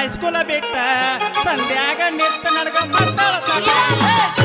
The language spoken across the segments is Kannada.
ಕಿಡ್ಡಿ ಬರ್ತಾಳ ನೋಡ ಹೈಸ್ಕೂಲ ಬಿಟ್ಟ ಸಂಧ್ಯಾಗ ನಿತ್ತ ನಡ್ಕ ಮಾಡ್ತಾಳ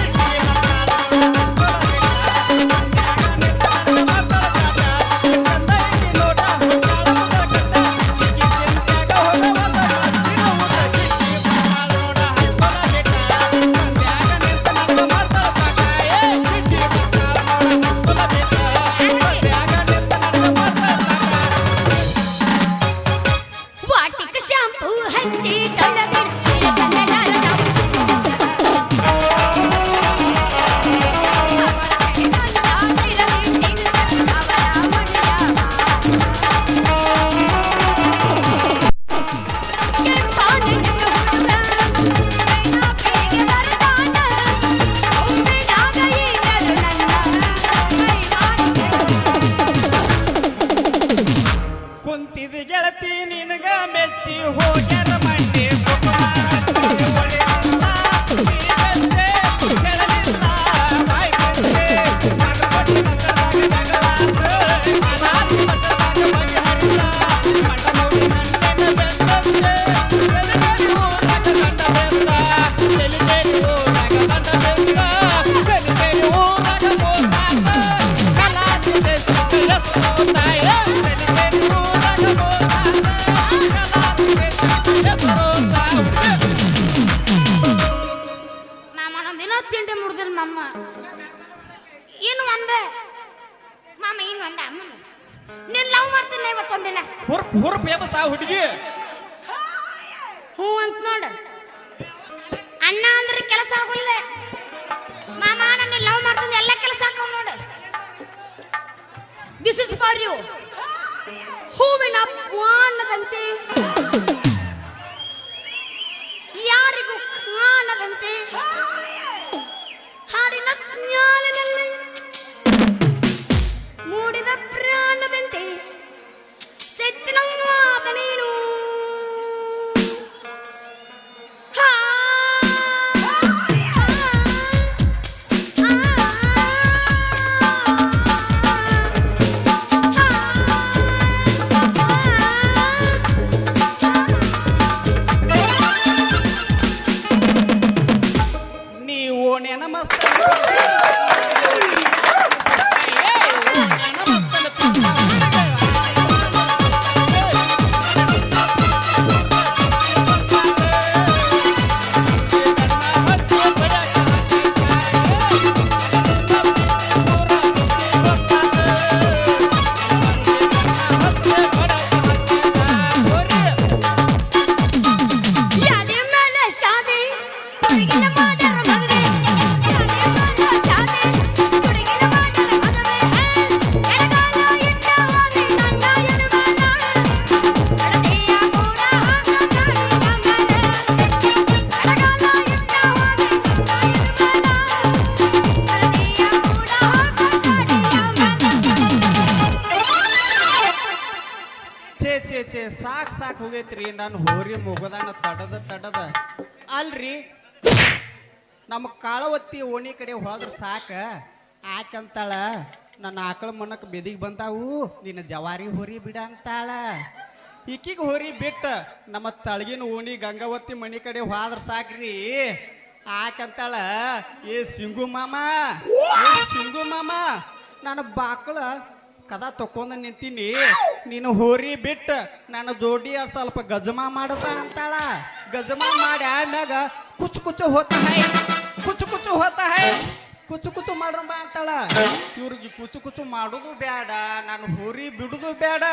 ಇನ್ನು ನೀನ್ ಲವ್ ಮಾಡ್ತೀನಿ ಇವತ್ತೊಂದಿನ ಹುರ್ಪ್ ಹುರ್ಪ್ ಎಬಸ ಆ ಹುಡುಗಿ. ಹ್ಞೂ ಅಂತ ನೋಡು. ಅಣ್ಣ ಅಂದ್ರೆ ಕೆಲಸ ಆಗುಲ್ಲ. ಮಾಮ ನನ್ನ ಲವ್ ಮಾಡ್ತೀನಿ ಎಲ್ಲ ಕೆಲಸ ಹಾಕವ್ ನೋಡು. ದಿಸ್ ಇಸ್ ಫಾರ್ ಯು ಹೂವಿನ ಪಾನದಂತೆ. ಯಾರಿಗೂ ಕಾಣದಂತೆ. ಹಾಡಿನ ಸ್ನಾನದಲ್ಲಿ ಮೂಡಿದ ಪ್ರಾಣದಂತೆ ಚೈತನ್ಯವಾದ ನೀನು ಸಾಕ್ ಹೋಗೈತ್ರಿ, ನಾನು ಹೋರಿ ಮುಗದಾನ ತಡದ ತಡದ. ಅಲ್ರಿ ನಮ್ಮ ಕಾಳವತ್ತಿ ಓಣಿ ಕಡೆ ಹೋದ್ರ ಸಾಕ. ಆಕಂತಾಳ, ನನ್ನ ಆಕಳ ಮನಕ್ ಬೆದಿಗೆ ಬಂದಾವು, ನಿನ್ನ ಜವಾರಿ ಹೋರಿ ಬಿಡ ಅಂತಾಳ. ಈಕಿಗೆ ಹೋರಿ ಬಿಟ್ಟ, ನಮ್ಮ ತಳಗಿನ ಓಣಿ ಗಂಗಾವತಿ ಮನೆ ಕಡೆ ಹೋದ್ರ ಸಾಕ್ರಿ. ಆಕಂತಾಳ, ಏ ಸಿಂಗು ಮಾಮ, ಏ ಸಿಂಗು ಮಾಮ, ನನ್ನ ಬಾಕಳ ಕದ ತಕ್ಕೊಂಡ ನಿಂತೀನಿ. ನೀನು ಹೋರಿ ಬಿಟ್ಟ ನನ್ನ ಜೋಡಿ ಸ್ವಲ್ಪ ಗಜಮಾ ಮಾಡದ ಅಂತಾಳ? ಗಜಮಾ ಮಾಡಿ ಆಡ್ಮ್ಯಾಗ ಕುಚ್ಚು ಕುಚು ಹೋತ ಹೈ ಕುಚು ಕುಚು ಹೋತ ಹೈ ಕುಚು ಕುಚ್ಚು ಮಾಡ್ರಮ್ಮ ಅಂತಾಳ. ಇವ್ರಿಗೆ ಕುಚು ಕುಚು ಮಾಡೋದು ಬೇಡ ನಾನು ಹೋರಿ ಬಿಡುದು ಬೇಡ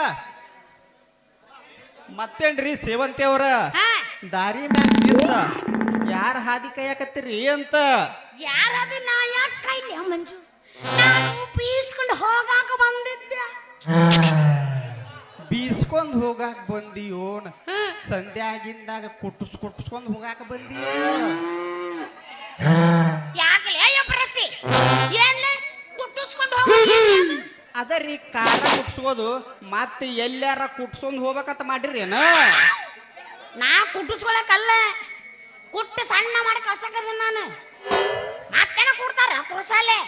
ಮತ್ತೇನ್ರಿ ಸೇವಂತಿ ಅವ್ರ? ಹಾ. ದಾರಿ ಮ್ಯಾಗ ನಿಂತ ಯಾರ ಹಾದಿ ಕೈಯಾಕತ್ತೀರಿ ಅಂತ? ಯಾರದು ನಾ ಯಾಕೆ ಕೈಲಿ ಮಂಜು ನಾನು ಬೀಸ್ಕೊಂಡು ಹೋಗಾಕ ಬಂದಿದ್ದೆ. ಹೋಗಾಕ ಬಂದಿಯೋನ್. ಸಂಧ್ಯಾಗಿಂದಾಗ ಕುಟುಸ್ ಕುಟುಸ್ಕೊಂಡ್ ಹೋಗಾಕ ಬಂದಿಯೋ? ಯಾಕಲೇ ಪ್ರಸಿ? ಏನ್ಲೆ? ಕುಟ್ಟಿಸ್ಕೊಂಡು ಹೋಗೋದು ಅದರಿ ಕಾರ ಕುಟ್ಸೋದು ಮತ್ತೆ ಎಲ್ಲಾರ ಕುಟ್ಸ್ಕೊಂಡ್ ಹೋಗ್ಬೇಕಂತ ಮಾಡಿರೇನ? ನಾ ಕುಟ್ಟಿಸ್ಕೊಳಕಲ್ಲ ಕುಟ್ಟು ಸಣ್ಣ ಮಾಡಿ ಕಳ್ಸಕದ ನಾನು. ಮತ್ತೆನ ಕೊಡ್ತಾರ? ಕುರ್ಸಾಲೆ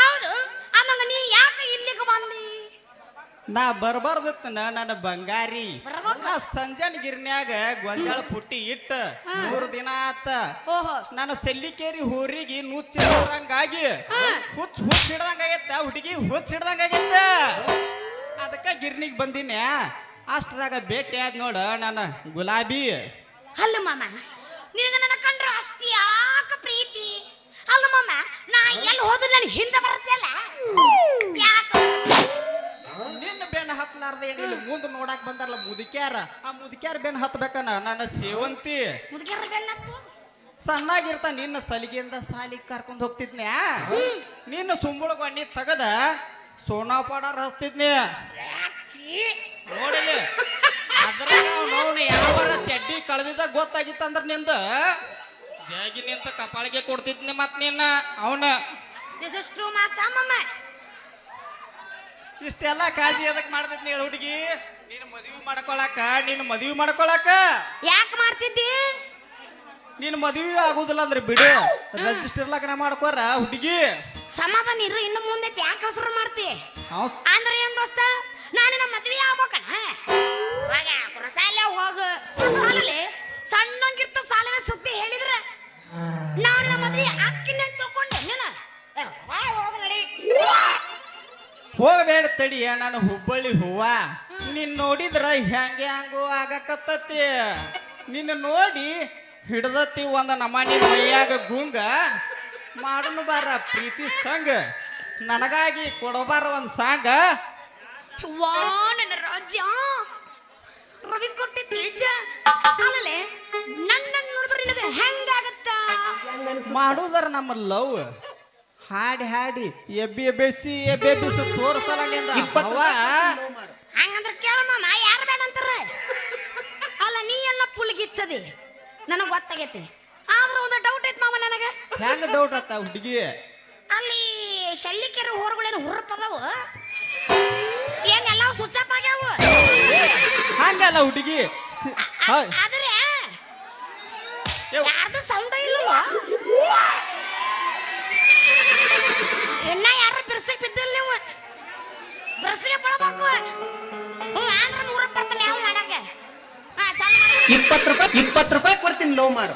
ಹೌದು ಅಮ್ಮಂಗ ನೀ ಬರ್ಬಾರ್ದತ್ತನ ನನ್ನ ಬಂಗಾರಿ. ನಾ ಸಂಜನ್ ಗಿರ್ನ್ಯಾಗ ಗೊಂಜಾಳ ಪುಟ್ಟಿ ಇಟ್ಟ ಮೂರು ದಿನ ಆತ. ನನ್ನ ನಾನು ಸೆಲ್ಲಿಕೇರಿ ಊರಿಗೆ ನುಚ್ಚಿಡ್ದಂಗಾಗಿ ಹುಚ್ಚ ಹುಚ್ಚ ಹಿಡ್ದಂಗಾಗೈತ ಹುಡುಗಿ ಹುಚ್ಚ ಹಿಡ್ದಂಗಾಗೈತ. ಅದಕ್ಕ ಗಿರ್ನಿಗೆ ಬಂದಿನಿ ಅಷ್ಟ್ರಾಗ ಭೇಟಿ ಆದ್ ನೋಡ ನನ್ನ ಗುಲಾಬಿ. ಅಲ್ಲ ಮಾಮ ನಿನಗ ನನ್ನ ಕಂಡ್ರ ಅಷ್ಟು ಮುಂದ್ ನೋಡಾಕ್ ಬಂದಾರಲ್ಲ ಮುದುಕ್ಯಾರ. ಆ ಮುದುಕ್ಯಾರ ಬೆನ್ ಹತ್ಬೇಕನ ನನ್ನ ಸೇವಂತಿ. ಮುದುಕರ ಬೆನ್ನತ್ತು ಸಣ್ಣಾಗಿರ್ತ ನಿನ್ನ ಸಲಿಗೆಯಿಂದ ಸಾಲಿಗೆ ಕರ್ಕೊಂಡ್ ಹೋಗ್ತಿದ್ನ್ಯಾ? ನಿನ್ನ ಸುಂಬುಳ ಬಣ್ಣಿ ತಗದ ಸೋನಾ ಪೌಡರ್ ಹಚ್ತಿದ್ನಿ. ನೋಡಿಲಿ. ಅದ್ರ ನೋವು ಯಾವಾರ ಚಡ್ಡಿ ಕಳೆದಿದ್ದ ಗೊತ್ತಾಗಿತ್ತಂದ್ರ ನಿಂದ? ಜಾಗಿ ನಿಂತ ಕಪಾಳಿಗೆ ಕೊಡ್ತಿದ್ನಿ ಮತ್ ನಿನ್ನ ಅವನ. ಆ ಇಷ್ಟೆಲ್ಲ ಕಾಜಿ ಎದಕ್ ಮಾಡ್ತಿದ್ನಿ ಹೇಳ ಹುಡುಗಿ? ನೀನು ಮದ್ವಿ ಮಾಡ್ಕೊಳಕ ನಿನ್ನ ಮದ್ವಿ ಮಾಡ್ಕೊಳಕ? ಯಾಕೆ ಮಾಡ್ತಿದ್ದಿ? ನಿನ್ನ ಮದ್ವಿ ಆಗುದಿಲ್ಲ ಅಂದ್ರೆ ಬಿಡು. ರಿಜಿಸ್ಟರ್ ಲಗ್ನ ಮಾಡ್ಕೋರ ಹುಡುಗಿ. ಸಮಾಧಾನ ಇರು ಇನ್ನು ಮುಂದೆ ಯಾಕೆ ಅವಸರ ಮಾಡ್ತಿ? ಅಂದ್ರೆ ಏನ್ ದೋಸ್ತ? ನಾನು ನಮ್ಮ ಮದ್ವೆ ಆಗ್ಬೇಕಣ ಇವಾಗ ಕುರಸಾಲೆ ಹೋಗು. ಸಾಲಲ್ಲಿ ಸಣ್ಣಂಗಿರ್ತ ಸಾಲವೇ ಸುದ್ದಿ ಹೇಳಿದ್ರೆ? ನಾನು ನಮ್ಮ ಮದ್ವೆ ಅಕ್ಕಿನ ಅಂತ ತಿಳ್ಕೊಂಡೆ ನೀನು. ನಡಿ. ಹೋಗಬೇಡ ತಡಿಯ ನಾನು ಹುಬ್ಬಳ್ಳಿ ಹೂವ. ನಿನ್ ನೋಡಿದ್ರ ಹೆಂಗೆ ಹಂಗು ಆಗಕತ್ತತಿ? ನಿನ್ನ ನೋಡಿ ಹಿಡ್ದತಿ ಒಂದ ನಮನಿ ಮೈಯಾಗ ಗುಂಗ. ಮಾಡನು ಬಾರ ಪ್ರೀತಿ ಸಂಗ ನನಗಾಗಿ ಕೊಡಬಾರ ಒಂದ್ ಸಾಂಗ. ವಾ ನನ್ನ ರಾಜ್ಯ. ರವಿ ಕೊಟ್ಟಿ ತೇಜ. ಆಮೇಲೆ ನನ್ನ ನೋಡಿದ್ರೆ ನಿನಗೆ ಹೆಂಗಾಗತ್ತ? ಮಾಡುದರ ನಮ್ಮ ಲವ್. ಹಾಡಿ ಹಾಡಿ. ಎಬ್ಬಿ ಎಬ್ಬೆಸಿ ಎಬ್ಬೆಬ್ಬಿಸಿ ತೋರ್ಸಲ್ಲ ನಿಂದ ಅವ್ವ. ಹಂಗಂದ್ರೆ ಕೇಳಮ್ಮ ಯಾರು ಬೇಡ ಅಂತಾರ? ಅಲ್ಲ ನೀ ಎಲ್ಲ ಪುಲ್ಗಿಚ್ಚದಿ ನನಗೆ ಗೊತ್ತಾಗೈತಿ. ಆದ್ರೆ ಒಂದು ಡೌಟ್ ಐತ್ ಮಾಮ ನನಗೆ. ಹೆಂಗ ಡೌಟ್ ಆತ ಹುಡುಗಿ? ಅಲ್ಲಿ ಶಲ್ಲಿಕೆರೆ ಹೋರ್ಗಳೇನು ಹುರ್ಪದವು ಏನೆಲ್ಲ ಸ್ವಿಚ್ ಆಫ್ ಆಗ್ಯಾವು? ಹಂಗಲ್ಲ ಹುಡುಗಿ. ಆದ್ರೆ ಯವ್ವ. ಯಾರ್ದು ಸೌಂಡ್ ಇಲ್ಲ ಇನ್ನ ಬಿರ್ಸಕ್ ಬಿದ್ದಿಲ್ಲ ನೀವು ಬಿರ್ಸಿಗೆ ಬಳಬೇಕು. ಹ್ಞೂ, ಆದ್ರೆ ನೂರ ಇಪ್ಪತ್ತು ರೂಪಾಯಿ ಇಪ್ಪತ್ತು ರೂಪಾಯಿ ಕೊಡ್ತೀನಿ ಲವ್ ಮಾಡು.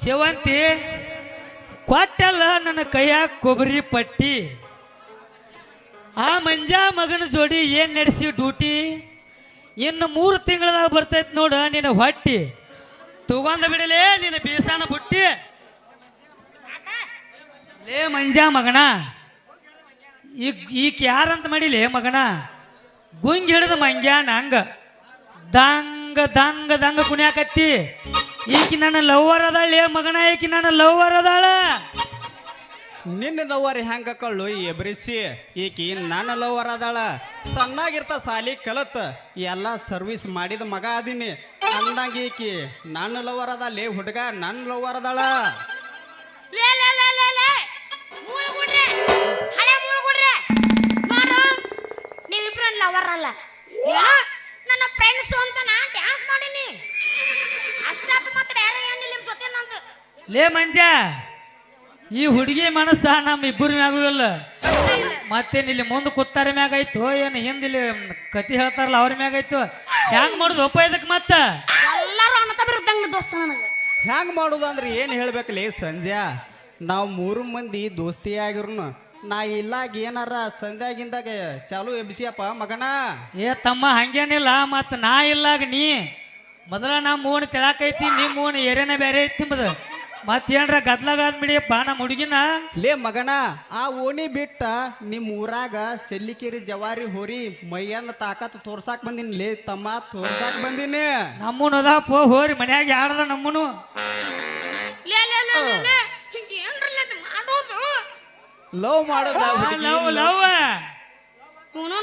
ಸೇವಂತಿ ಕೊಟ್ಟಲ್ಲ ನನ್ನ ಕೈಯಾಗ ಕೊಬ್ಬರಿ ಪಟ್ಟಿ. ಆ ಮಂಜ ಮಗನ ಜೋಡಿ ಏನ್ ನಡೆಸಿ ಡ್ಯೂಟಿ ಇನ್ನು ಮೂರು ತಿಂಗಳದಾಗ ಬರ್ತೈತಿ ನೋಡ, ನಿನ್ನ ಹೊಟ್ಟಿ. ತಗೊಂಡ ಬಿಡಲೇ ನಿನ್ನ ಬೀಸಾನ ಬುಟ್ಟಿ. ಲೇ ಮಂಜ ಮಗಣ ಈಗ ಯಾರಂತ ಯಾರಂತ ಮಾಡಿಲೇ ಮಗಣ ಗುಂಗ್ ಹಿಡಿದ ಮಂಗ್ಯಾನ ಹಂಗ. ದಂಗ ದಂಗ ದಂಗ ಕುಣ್ಯಾಕತ್ತಿ. ಈಕಿ ನನ್ನ ಲವ್ವರ್ ಅದಾಳೆ ಮಗನ, ಈಕಿ ನನ್ನ ಲವ್ವರ್ ಅದಾಳ. ನಿನ್ನ ಲವ್ವರ್ ಹೆಂಗ ಕಳ್ಳು ಎಬ್ರಿಸಿ? ಈಕಿ ನನ್ನ ಲವ್ವರ್ ಅದಾಳ. ಸಣ್ಣಾಗಿರ್ತ ಸಾಲಿ ಕಲತ್ ಎಲ್ಲ ಸರ್ವಿಸ್ ಮಾಡಿದ ಮಗ ಅದೀನಿ. ಅಂದಂಗ ಈಕಿ ನನ್ನ ಲವರ್ ಅದ ಲೇ ಹುಡುಗ ನನ್ನ ಲವರ್ ಅದಾಳ. ಲೇ ಲೇ ಲೇ ಲೇ ಲೇ. ಮೂಳ್ಗುಡ್ರೆ ಹಳೆ ಮೂಳ್ಗುಡ್ರೆ ನೋಡು ನೀವಿಬ್ರು ಲವರ್ ಅಲ್ಲ. ಏನೋ ನನ್ನ ಫ್ರೆಂಡ್ಸ್ ಅಂತ ನಾ ಡ್ಯಾನ್ಸ್ ಮಾಡೀನಿ. ಅಷ್ಟಪ್ಪ ಮತ್ತೆ ಬೇರೆ ಏನಿಲ್ಲ ನಿಮ್ ಜೊತೆ ನಂದು. ಲೇ ಮಂಜ ಈ ಹುಡುಗಿ ಮನಸ್ಸ ನಮ್ಮ ಇಬ್ಬರ ಮ್ಯಾಗೂ ಇಲ್ಲ. ಮತ್ತೇನ್ ಇಲ್ಲಿ ಮುಂದೆ ಕೂತಾರ ಮ್ಯಾಗ ಆಯ್ತು ಏನು ಹಿಂದಿಲ್ಲಿ ಕತಿ ಹೇಳ್ತಾರಲ್ಲ ಅವ್ರ ಮ್ಯಾಗ ಆಯ್ತು. ಹೆಂಗ್ ಮಾಡುದು ಒಪ್ಪ ಇದಕ್ ಮತ್ತ? ಎಲ್ಲರೂ ಅಣ್ಣ ತಮ್ಮ ದೋಸ್ತ ನನಗೆ. ಹೆಂಗ್ ಅಂದ್ರೆ ಏನು ಹೇಳ್ಬೇಕಲೇ ಸಂಜೆ ನಾವು ಮೂರು ಮಂದಿ ದೋಸ್ತಿ ಆಗಿರ್ನು ನಾ ಇಲ್ಲಾಗ ಏನಾರ ಸಂಧ್ಯಾಗಿಂದಾಗ ಚಾಲು ಎಬ್ಸಿಯಪ್ಪ ಮಗನ? ಏ ತಮ್ಮ ಹಂಗೇನಿಲ್ಲ ಮತ್ತ ನಾ ಇಲ್ಲಾಗ ನೀ. ಮೊದಲ ನಾ ಮೂಣ ತಿಳಾಕೈತಿ ನೀ ಮೂನ್ ಏರೇನ ಬೇರೆ ಐತಿ ನಿಮ್ಮದು ಮತ್ತೇನ್ರ ಗದ್ಲಾಗಾದ್ಬಿಡಿಯಪ್ಪ ನಮ್ಮ ಹುಡುಗಿನ ಲೇ ಮಗನ ಆ ಓಣಿ ಬಿಟ್ಟ ನಿಮ್ಮ ಊರಾಗ ಸೆಲ್ಲಿಕೇರಿ ಜವಾರಿ ಹೋರಿ ಮೈಯನ್ನ ತಾಕತ್ ತೋರ್ಸಾಕ್ ಬಂದಿನ. ಲೇ ತಮ್ಮ ತೋರ್ಸಾಕ್ ಬಂದಿನಿ. ನಮ್ಮನು ಅದಾಪ ಹೋರಿ ಮನ್ಯಾಗ ಯಾರದ ನಮ್ಮನು? ಲೇ ಲೇ ಲೇ ಲೇ ಲೇ ಹಿಂಗೆ ಏನ್ರಲ್ಲ ಇದು ಮಾಡೋದು? ಲವ್ ಮಾಡೋದ ಲವ್ ಲವ್.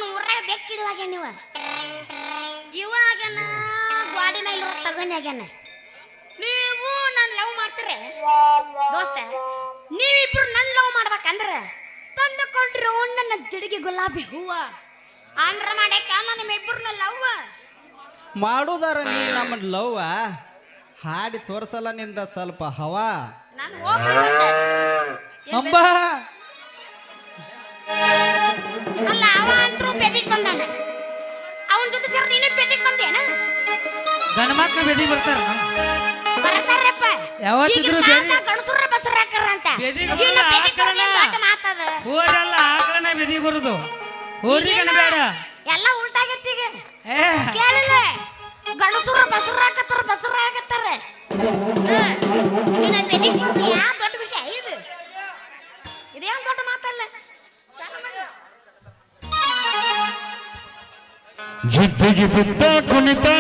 ಊರಾಗ ಬೆಕ್ಕಿಡುವಾಗ ನೀವು ಇವಾಗನ ಗಾಡಿ ಮೇಲೆ ತಗೊಂಡ್ ಲವ್ ಮಾಡ್ತಾರೆ? ದೋಸ್ತ ನೀವಿಬ್ರು ನನ್ನ ಲವ್ ಮಾಡ್ಬೇಕಂದ್ರೆ ತಂದುಕೊಂಡ್ರು ನನ್ನ ಜಡಿಗೆ ಗುಲಾಬಿ ಹೂವ. ಆಂಧ್ರ ಮಾಡಕ್ಕ ನಿಮ್ಮಿಬ್ರನ್ನ ಲವ್ ಮಾಡುದಾರ ನೀ ನಮ್ಮ ಲವ್ವ ಹಾಡಿ ತೋರ್ಸಲ್ಲ ನಿಂದ ಸ್ವಲ್ಪ ಹವಾ. ನಾನು ಅಂಬ. ಅಲ್ಲ ಅವ ಅಂತರೂ ಬೆದಿಗ್ ಬಂದಾನ. ಅವನ ಜೊತೆ ಸೇರಿ ನೀನು ಬೆದಿಗ್ ಬಂದೇನ? ಗಂಡ ಮಕ್ಳು ಬೆದಿ ಬರ್ತಾರ ಬರ್ತಾರಪ್ಪ ಯಾವತ್ತಿದ್ರು ಬೆದಿ- ಕುಣಿತ ಬಸರಾಕರ ಅಂತ. ಬೆದಿಗ್ ಇನ್ನು ಬರಲ್ಲ, ಬೆದಿಗ್ ಆಕಳನ. ಬಂದ್ರೆ ದೊಡ್ಡ ಮಾತದ ಊರೆಲ್ಲ ಆಕಳನ ಬೆದಿ ಬರುದು ಊರಿಗನ ಬೇಡ. ಎಲ್ಲ ಉಲ್ಟಾಗೈತಿ ಈಗ. ಏ. ಕೇಳಿಲ್ಲ. ಗಣಸುರ ಬಸರಾಕತ್ತಾರ ಬಸರಾಕತ್ತಾರ ಯಾ ದೊಡ್ಡ ವಿಷಯ ಇದು ಇದೇನ್ ದೊಡ್ಡ ಮಾತಲ್ಲ. ಚಾಲು ಮಾಡು. ಜಿದ್ದಿಗೆ ಬಿದ್ದ ಕುಣಿತಣ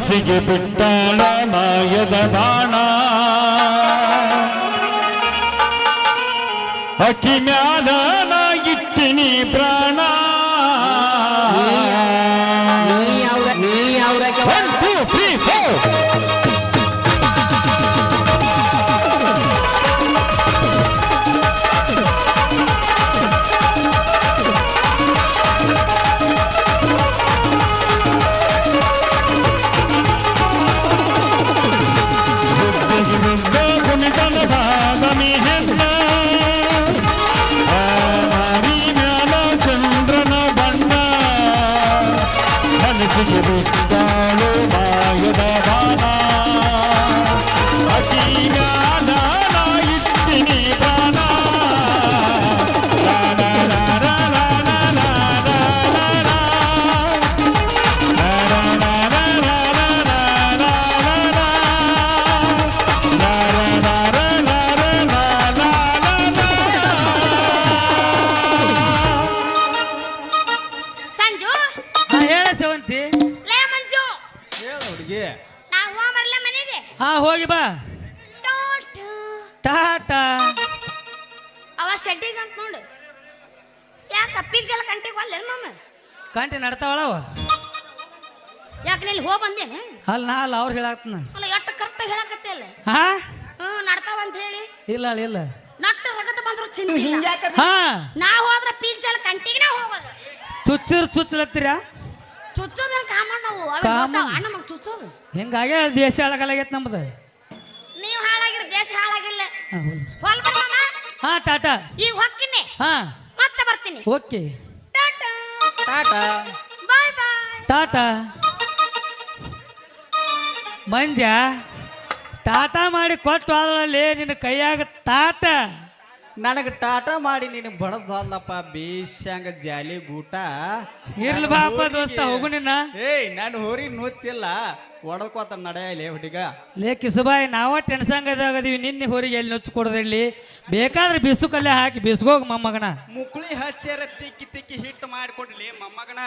ಮನಸ್ಸಿಗೆ ಬಿಟ್ಟಾಳ ಮಾಯದ ಬಾಣ. ಅಕ್ಕಿ ಮ್ಯಾಲ ನಾ ಇಟ್ಟಿನಿ ಪ್ರಾಣ. ಅವ ಶೆಡ್ಡಿಗೆ ಅಂತ ನೋಡು. ಯಾಕ ಪಿಗ್ ಜಲ ಕಂಟಿಗೆ ಒಲ್ಲೇನು ಮಾಮ? ಕಂಟಿ ನಡ್ತಾವಳವ? ಯಾಕೆ ಇಲ್ಲಿ ಹೋ ಬಂದೇನು? ಅಲ್ಲ ನಾ ಅಲ್ಲ ಅವ್ರು ಹೇಳಾಕ್ತನ ಅಲ್ಲ ಎಷ್ಟು ಕರೆಕ್ಟಾಗಿ ಹೇಳಕತ್ತೆ ಅಲ್ಲ? ಹಾ? ಹ್ಞೂ ನಡ್ತಾವ ಅಂತ ಹೇಳಿ. ಇಲ್ಲ ಅಲ್ಲ ಇಲ್ಲ. ನಟ್ಟು ರಗತ ಬಂದ್ರು ಚಿಂತೆ. ಹಾ. ನಾ ಹೋದ್ರ ಪೀಕ್ ಜಲ ಕಂಟಿಗೆ ಹೋಗೋದು. ಚುಚ್ಚಿರ್ ಚುಚ್ಚಲತ್ತೀರ? ಚುಚ್ಚೋದೇನು ಕಾಮಣ್ಣ ನಾವು ಅವೆ? ಕಾಮನ್. ಹೊಸ ಅಣ್ಣ ಮಗ ಚುಚ್ಚೋದು. ಹಿಂಗಾಗೆ ದೇಶ ಹಾಳಾಗಲಾಗೈತೆ ನಮ್ದು. ನೀವು ಹಾಳಾಗಿರ ದೇಶ ಹಾಳಾಗಿಲ್ಲ. ಹೊಲ್ ಬರ್ಮಾಮ ಹಾ ಟಾಟಾ. ಈಗ ಹೊಕ್ಕಿನಿ. ಹಾ. ಮತ್ತೆ ಬರ್ತೀನಿ. Okay. Tata. Tata. Bye bye. Tata. Manja Tata ಮಾಡಿ ಕೊಟ್ಟು ಆದ್ರಲ್ಲಿ ನಿನ್ನ ಕೈಯಾಗ ತಾಟ ನನಗೆ ಟಾಟಾ ಮಾಡಿ ನೀನು ಬಡದ್ ಹೋದ್ಲಪ್ಪ ಬೇಷಂಗ ಜಾಲಿ ಗೂಟ. ಇರ್ಲಿ ಬಾಪ ದೋಸ್ತ ಹೋಗು ನಿನ್ನ. ಏಯ್ ನಾನು ಹೋರಿ ನುಚ್ಚಿಲ್ಲ. ಒಡಕೋತ ನಡೆಯಲಿ ಹುಡುಗ. ಲೇ ಕಿಸುಬಾಯಿ ನಾವ ಟೆನ್ಸಂಗದಾಗದೀವಿ. ನಿನ್ನೆ ಹೊರಿಗೆ ಎಲ್ಲಿ ನುಚ್ಚು ಕೊಡದಿರ್ಲಿ ಬೇಕಾದ್ರೆ ಬಿಸು ಕಲ್ಲೆ ಹಾಕಿ ಬಿಸ್ಗೋಗ್ ಮೊಮ್ಮಗನ. ಮುಕ್ಳಿ ಹಚ್ಚರ ತಿಕ್ಕಿ ತಿಕ್ಕಿ ಹಿಟ್ಟು ಮಾಡಿಕೊಡ್ಲಿ ಮೊಮ್ಮಗನ.